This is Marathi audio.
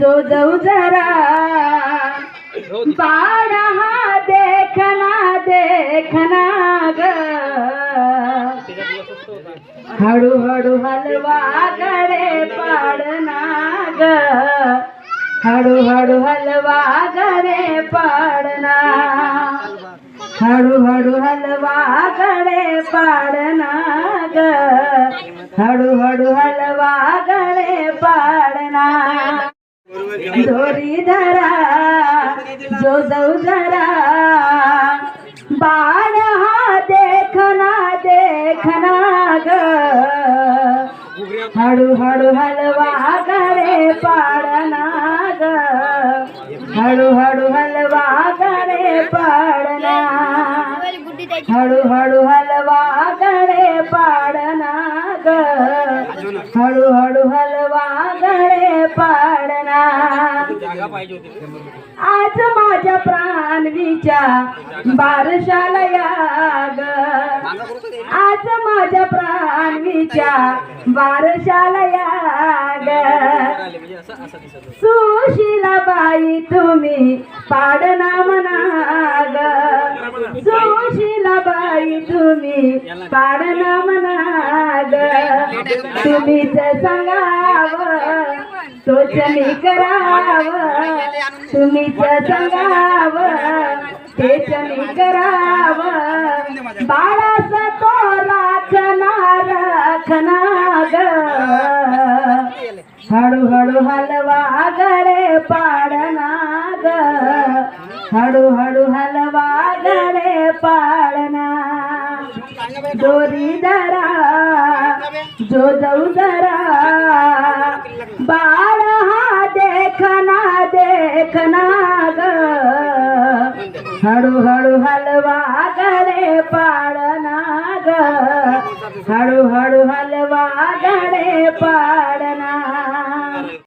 जो जाऊ जरा बाळ हा देखना देखना ग. हळूहळू हलवा गडे पाडना ग हळूहळू हलवा गडे पाडना हळूहळू हलवा गडे पाडना ग हळूहळू हलवा पाडना दोरी धरा जो जाऊ धरा बाळ हा देखना देखना ग. हळू हळू हलवा करे पाडना ग. हळू हळू हलवा करे पाडना. हळू हळू हलवा करे पाडना ग. हळू हळू हलवा करे पाडना आज माझ्या प्राणवीच्या बारशाला या ग आज माझ्या प्राणवीच्या बारशाला या ग सुशीलाबाई तुम्ही पाडना म्हणा ग सुशीलाबाई तुम्ही पाडना म्हणा ग तुम्हीच सांगाव मी कराव. तुम्हीच सांगाव तेच मी कराव बाळाचा तो राखना राखना ग हळूहळू हलवा गडे पाडना ग हळूहळू हलवा गडे पाडना दोरी धरा जो जरा हा देखना देखना ग हळूहळू हलवा गडे पाडना ग हळूहळू हलवा गडे पाडना